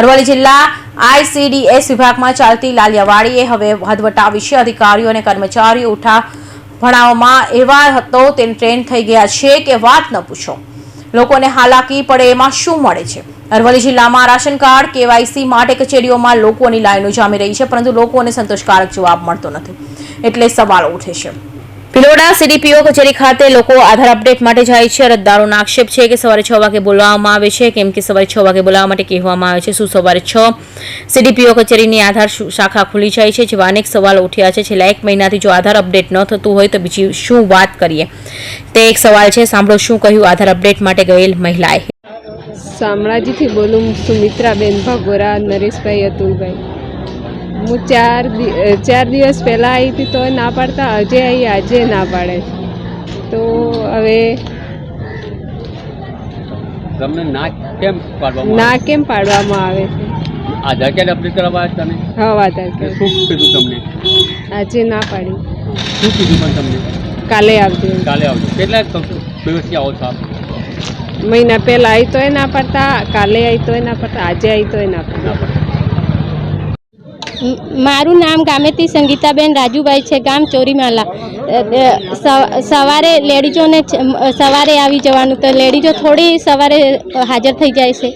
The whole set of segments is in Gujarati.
અરવલ્લી જિલ્લા આઈસીડીએસ વિભાગમાં ચાલતી લાલિયાવાડીએ હવે હદવટા વિશે અધિકારીઓ અને કર્મચારીઓ ઉઠા ભણાવવામાં એવા હતો તે ટ્રેન થઈ ગયા છે કે વાત ન પૂછો. લોકોને હાલાકી પડે એમાં શું મળે છે? અરવલ્લી જિલ્લામાં રાશન કાર્ડ, કેવાયસી માટે કચેરીઓમાં લોકોની લાઈનો જામી રહી છે, પરંતુ લોકોને સંતોષકારક જવાબ મળતો નથી. એટલે સવાલો ઉઠે છે. પિલોડા સીડીપીઓ કચેરી ખાતે લોકો આધાર અપડેટ માટે જાય છે. અરજદારોનો આક્ષેપ છે કે સવારે છ વાગે બોલાવવામાં આવે છે. કેમ કે સવારે છ વાગે બોલાવવા માટે કહેવામાં આવે છે. શું સવારે છ સીડીપીઓ કચેરીની આધાર શાખા ખુલી જાય છે? જેવા અનેક સવાલો ઉઠ્યા છે. છેલ્લા એક મહિનાથી જો આધાર અપડેટ ન થતું હોય તો બીજી શું વાત કરીએ? તે એક સવાલ છે. સાંભળો શું કહ્યું આધાર અપડેટ માટે ગયેલ મહિલાએ? શામળાજીથી બોલું સુમિત્રાબેન ભગોરા, નરેશભાઈ અતુલભાઈ. હું ચાર ચાર દિવસ પહેલાં આવી હતી તો ના પાડતા આજે આવી આજે ના પાડે. છે તો હવે તમને ના કેમ પાડવામાં ના કેમ પાડવામાં આવે છે? આધાર કાર્ડ અપડેટ કરવા તમે હા આધાર કાર્ડ. શું કીધું તમને? આજે ના પાડી શું કીધું પણ તમને? કાલે આવજો. કાલે આવજો. કેટલા દિવસથી આવો છો આપ? મહિના પહેલાં આવી તોય ના પાડતા કાલે આવી તોય ના પાડતા આજે આવી તોય ના પાડતા. મારું નામ ગામેતી સંગીતાબેન રાજુભાઈ છે ગામ ચોરીમાલા. સવારે લેડીઝોને સવારે આવી જવાનું તો લેડીઝો થોડી સવારે હાજર થઈ જાય છે.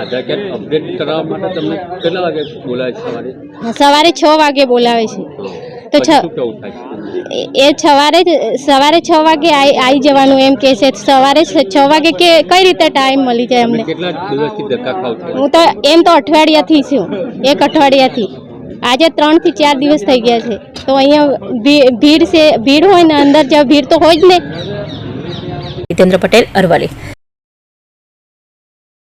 આધાર કાર્ડ અપડેટ કરવા માટે તમને કેટલા વાગે બોલાવે છે સવારે? સવારે છ વાગે બોલાવે છે. તો છ એ- સવારે જ- સવારે છ વાગે આવી જવાનું એમ કહે છે. સવારે છ વાગે કે કઈ રીતે ટાઈમ મળી જાય અમને? કેટલા દિવસથી ધક્કા ખાવ છો? હું તો એમ તો અઠવાડિયાથી છું. એક અઠવાડિયાથી. આજે ત્રણથી ચાર દિવસ થઈ ગયા છે. તો અહીંયા ભી- ભીડ છે. ભીડ હોય ને અંદર જ ભીડ તો હોય જ ને. જીતેન્દ્ર પટેલ અરવલ્લી.